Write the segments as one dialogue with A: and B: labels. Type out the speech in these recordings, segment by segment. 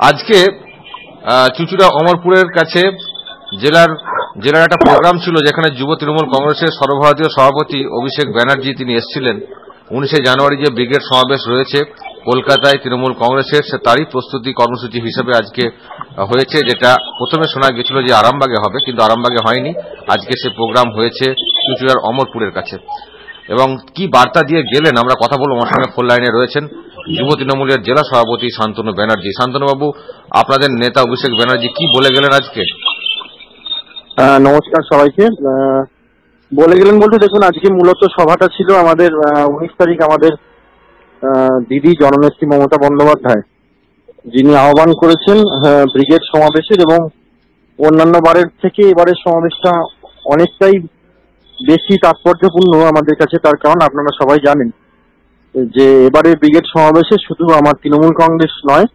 A: আজকে চুচুড়া অমরপুরের কাছে জেলার জেলার একটা প্রোগ্রাম ছিল যেখানে যুব তৃণমূল কংগ্রেসের সর্বভারতীয় সভাপতি অভিষেক ব্যানার্জি তিনি এসেছিলেন। উনিশে জানুয়ারি যে ব্রিগেড সমাবেশ রয়েছে কলকাতায় তৃণমূল কংগ্রেসের, সে তারই প্রস্তুতি কর্মসূচি হিসেবে আজকে হয়েছে যেটা প্রথমে শোনা গেছিল যে আরামবাগে হবে, কিন্তু আরামবাগে হয়নি। আজকে সে প্রোগ্রাম হয়েছে চুচুড়ার অমরপুরের কাছে। এবং কি বার্তা দিয়ে গেলেন, আমরা কথা বলব, আমার সঙ্গে ফোন লাইনে রয়েছেন। যুব তৃণমূলের জেলা সভাপতি শান্তনু ব্যানার্জি। শান্তনুবাবু, আপনাদের নেতা অভিষেক ব্যানার্জি কি বলে গেলেন আজকে?
B: নমস্কার সবাইকে। বলে গেলেন বলতে দেখুন, আজকে মূলত সভাটা ছিল আমাদের উনিশ তারিখ আমাদের দিদি জননেত্রী মমতা বন্দ্যোপাধ্যায়। যিনি আহ্বান করেছেন ব্রিগেড সমাবেশের এবং অন্যান্য বারের থেকে এবারের সমাবেশটা অনেকটাই বেশি তাৎপর্যপূর্ণ আমাদের কাছে, তার কারণ আপনারা সবাই জানেন। যে এবারে ব্রিগেড সমাবেশে শুধু আমার তৃণমূল কংগ্রেস নয়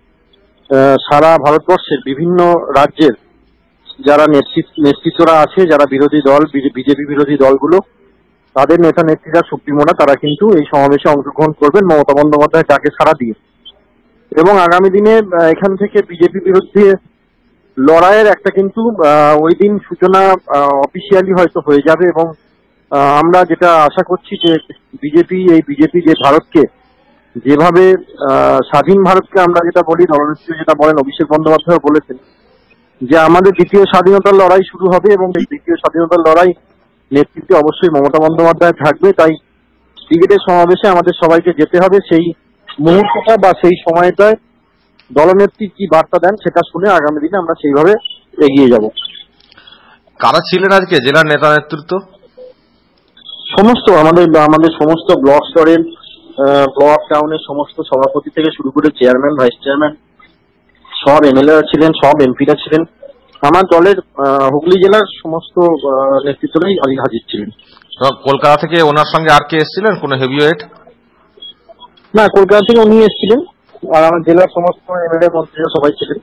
B: সারা ভারতবর্ষের বিভিন্ন রাজ্যের যারা নেতৃত্ব, নেতৃত্বরা আছে, যারা বিরোধী দল বিজেপি বিরোধী দলগুলো, তাদের নেতা নেত্রীরা সুপ্রিমোরা, তারা কিন্তু এই সমাবেশে অংশগ্রহণ করবেন মমতা বন্দ্যোপাধ্যায় তাকে সারা দিয়ে। এবং আগামী দিনে এখান থেকে বিজেপি বিরুদ্ধে লড়াইয়ের একটা কিন্তু ওই দিন সূচনা অফিসিয়ালি হয়তো হয়ে যাবে এবং আমরা যেটা আশা করছি যে বিজেপি এই বিজেপি যে ভারতকে যেভাবে স্বাধীন ভারতকে আমরা যেটা বলি, দলনেত্রী যেটা বলেন, অভিষেক বন্দ্যোপাধ্যায় বলেছেন, যে আমাদের দ্বিতীয় স্বাধীনতার লড়াই শুরু হবে এবং এই দ্বিতীয় স্বাধীনতার লড়াই নেতৃত্বে অবশ্যই মমতা বন্দ্যোপাধ্যায় থাকবে। তাই ক্রিকেটের সমাবেশে আমাদের সবাইকে যেতে হবে। সেই মুহূর্তটা বা সেই সময়টায় দলনেত্রী কি বার্তা দেন সেটা শুনে আগামী দিনে আমরা সেইভাবে এগিয়ে যাব।
A: কারা ছিলেন আজকে জেলার নেতা নেতৃত্ব?
B: সমস্ত আমাদের আমাদের সমস্ত ব্লক স্তরের ব্লক টাউনের সমস্ত সভাপতি থেকে শুরু করে চেয়ারম্যান ভাইস চেয়ারম্যান সব এমএলএ ছিলেন সব এমপিরা ছিলেন। আমার দলের হুগলি জেলার সমস্ত আহ, নেতৃত্বরাই হাজির ছিলেন।
A: কলকাতা থেকে ওনার সঙ্গে আর কে এসেছিলেন? কোন হেভিওয়েট
B: না কলকাতা থেকে উনি এসেছিলেন। আর আমার জেলার সমস্ত এমএলএ মন্ত্রীরা সবাই ছিলেন।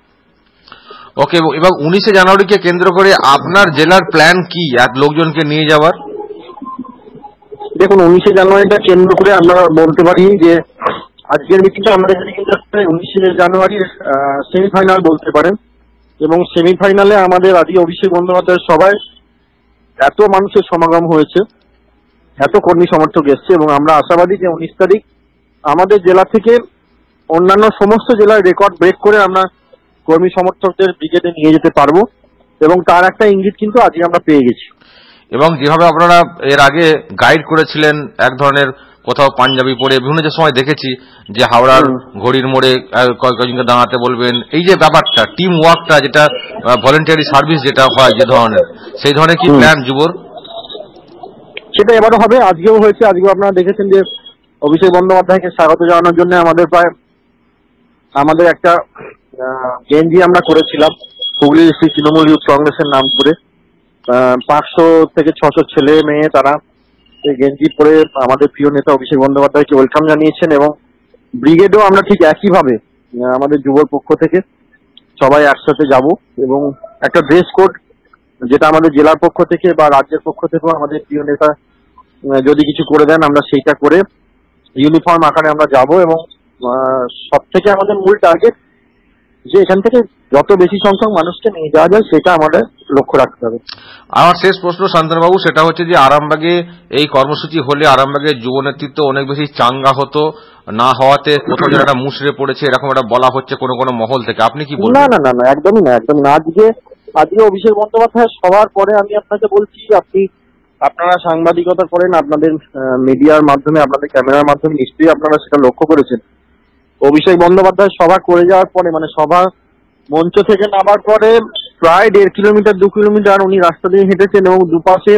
A: ওকে এবং উনিশে জানুয়ারিকে কেন্দ্র করে আপনার জেলার প্ল্যান কি? এক লোকজনকে নিয়ে যাওয়ার?
B: দেখুন, উনিশে জানুয়ারিটা কেন্দ্র করে আমরা বলতে পারি যে আজকের মিটিংটা কিন্তু উনিশে জানুয়ারির সেমিফাইনাল বলতে পারেন। এবং সেমিফাইনালে আমাদের আজকে অভিষেক বন্দ্যোপাধ্যায়ের সবাই এত মানুষের সমাগম হয়েছে, এত কর্মী সমর্থক এসছে এবং আমরা আশাবাদী যে উনিশ তারিখ আমাদের জেলা থেকে অন্যান্য সমস্ত জেলার রেকর্ড ব্রেক করে আমরা কর্মী সমর্থকদের ব্রিগেডে নিয়ে যেতে পারব। এবং তার একটা ইঙ্গিত কিন্তু আজকে আমরা পেয়ে গেছি।
A: এবং যেভাবে আপনারা এর আগে গাইড করেছিলেন এক ধরনের কোথাও পাঞ্জাবি পরে বিভিন্ন যে সময় দেখেছি যে হাওড়ার ঘড়ির মোড়ে কয়েকজনকে দাঁড়াতে বলবেন এই যে ব্যাপারটা টিম ওয়ার্কটা যেটা ভলেন্টারি সার্ভিস যেটা হয় যে ধরনের সেই ধরনের কি প্ল্যান যুবর?
B: সেটা এবারও হবে আজকেও হয়েছে আজকেও আপনারা দেখেছেন যে অভিষেক বন্দ্যোপাধ্যায়কে স্বাগত জানানোর জন্য আমাদের প্রায় আমাদের একটা গেঞ্জি আমরা করেছিলাম হুগলি শ্রী তৃণমূল ইউথ কংগ্রেসের নাম করে পাঁচশো থেকে ছশো ছেলে মেয়ে তারা গেঞ্জি পরে আমাদের প্রিয় নেতা অভিষেক বন্দ্যোপাধ্যায়কে ওয়েলকাম জানিয়েছেন এবং ব্রিগেডও আমরা ঠিক একইভাবে আমাদের যুবর পক্ষ থেকে সবাই একসাথে যাব এবং একটা ড্রেস কোড যেটা আমাদের জেলার পক্ষ থেকে বা রাজ্যের পক্ষ থেকেও আমাদের প্রিয় নেতা যদি কিছু করে দেন আমরা সেইটা করে ইউনিফর্ম আকারে আমরা যাব এবং সব থেকে আমাদের মূল টার্গেট যে এখান থেকে যত বেশি সংখ্যক মানুষকে নিয়ে যাওয়া যায় সেটা আমাদের লক্ষ্য রাখতে হবে।
A: আমার শেষ প্রশ্ন শান্তনুবাবু সেটা হচ্ছে যে আরামবাগে এই কর্মসূচি হলে আরামবাগের যুব নেতৃত্ব অনেক বেশি চাঙ্গা হতো না হওয়াতে কোথাও একটা মুশড়ে পড়েছে এরকম একটা বলা হচ্ছে কোনো কোনো মহল থেকে। আপনি কি
B: না না না না একদমই না একদম না। আজকে আজকে অভিষেক বন্দ্যোপাধ্যায় সবার পরে আমি আপনাকে বলছি আপনি আপনারা সাংবাদিকতা করেন আপনাদের মিডিয়ার মাধ্যমে আপনাদের ক্যামেরার মাধ্যমে নিশ্চয়ই আপনারা সেটা লক্ষ্য করেছেন। অভিষেক বন্দ্যোপাধ্যায় সভা করে যাওয়ার পরে মানে সভা মঞ্চ থেকে নামার পরে প্রায় দেড় কিলোমিটার দু কিলোমিটার উনি রাস্তা দিয়ে হেঁটেছেন এবং দুপাশে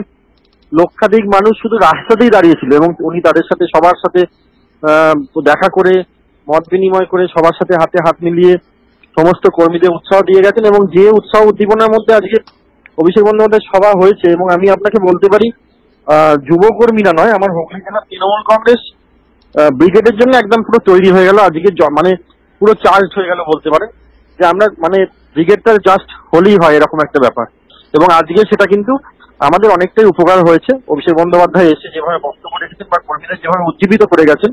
B: লক্ষাধিক মানুষ শুধু রাস্তাতেই দাঁড়িয়েছিল এবং উনি তাদের সাথে সবার সাথে দেখা করে মত বিনিময় করে সবার সাথে হাতে হাত মিলিয়ে সমস্ত কর্মীদের উৎসাহ দিয়ে গেছেন এবং যে উৎসাহ উদ্দীপনার মধ্যে আজকে অভিষেক বন্দ্যোপাধ্যায় সভা হয়েছে এবং আমি আপনাকে বলতে পারি আহ, যুবকর্মীরা নয় আমার হুগলি জেলার তৃণমূল কংগ্রেস ব্রিগেডের জন্য একদম পুরো তৈরি হয়ে গেল। আজকে মানে পুরো চার্জ হয়ে গেল বলতে পারে যে আমরা মানে ব্রিগেডটা জাস্ট হলেই হয় এরকম একটা ব্যাপার। এবং আজকে সেটা কিন্তু আমাদের অনেকটাই উপকার হয়েছে। অভিষেক বন্দ্যোপাধ্যায় এসে যেভাবে বক্তব্য রেখেছেন বা কর্মীদের যেভাবে উজ্জীবিত করে গেছেন,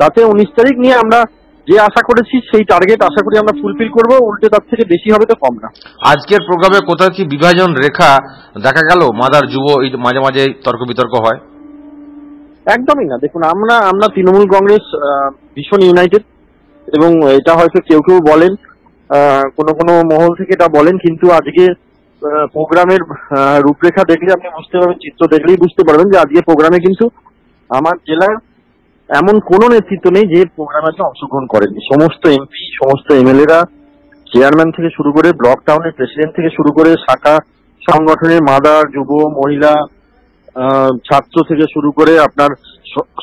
B: তাতে উনিশ তারিখ নিয়ে আমরা যে আশা করেছি, সেই টার্গেট আশা করি আমরা ফুলফিল করব। উল্টে তার থেকে বেশি হবে তো কম না।
A: আজকের প্রোগ্রামে কোথাও কি বিভাজন রেখা দেখা গেল? মাদার যুব মাঝে মাঝে তর্ক বিতর্ক হয়।
B: একদমই না। দেখুন, আমরা আমরা তৃণমূল কংগ্রেস ভীষণ ইউনাইটেড এবং এটা হয়তো কেউ কেউ বলেন কোনো কোনো মহল থেকে এটা বলেন, কিন্তু আজকে প্রোগ্রামের রূপরেখা দেখলে আপনি বুঝতে পারবেন, চিত্র দেখলেই বুঝতে পারবেন যে আজকে প্রোগ্রামে কিন্তু আমার জেলার এমন কোনো নেতৃত্ব নেই যে প্রোগ্রামে আজকে অংশগ্রহণ করেনি সমস্ত এমপি সমস্ত এমএলএরা চেয়ারম্যান থেকে শুরু করে ব্লক টাউনের প্রেসিডেন্ট থেকে শুরু করে শাখা সংগঠনের মাদার যুব, মহিলা ছাত্র থেকে শুরু করে আপনার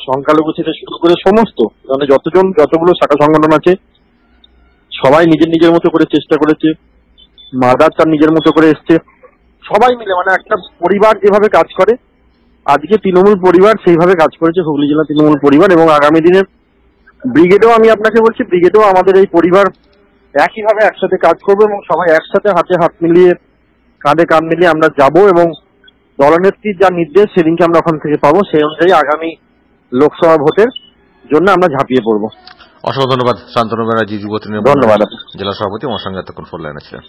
B: সংখ্যালঘু থেকে শুরু করে সমস্ত মানে যতজন, যতগুলো শাখা সংগঠন আছে, সবাই নিজের নিজের মতো করে চেষ্টা করেছে। মাদার তার নিজের মতো করে এসছে। সবাই মিলে মানে একটা পরিবার যেভাবে কাজ করে, আজকে তৃণমূল পরিবার সেইভাবে কাজ করেছে, হুগলি জেলা তৃণমূল পরিবার এবং আগামী দিনে ব্রিগেডেও আমি আপনাকে বলছি, ব্রিগেডেও আমাদের এই পরিবার একইভাবে একসাথে কাজ করব এবং সবাই একসাথে হাতে হাত মিলিয়ে, কাঁধে কাঁধ মিলিয়ে আমরা যাব এবং দলনেত্রীর যা নির্দেশ সেদিনকে আমরা ওখান থেকে পাবো সেই অনুযায়ী আগামী লোকসভা ভোটের জন্য আমরা ঝাঁপিয়ে পড়ব
A: অসংখ্য ধন্যবাদ শান্তনু ব্যানার্জি যুব তৃণমূল
B: ধন্যবাদ।
A: জেলা সভাপতি আমার সঙ্গে এতক্ষণ ফোন লাইনে ছিলেন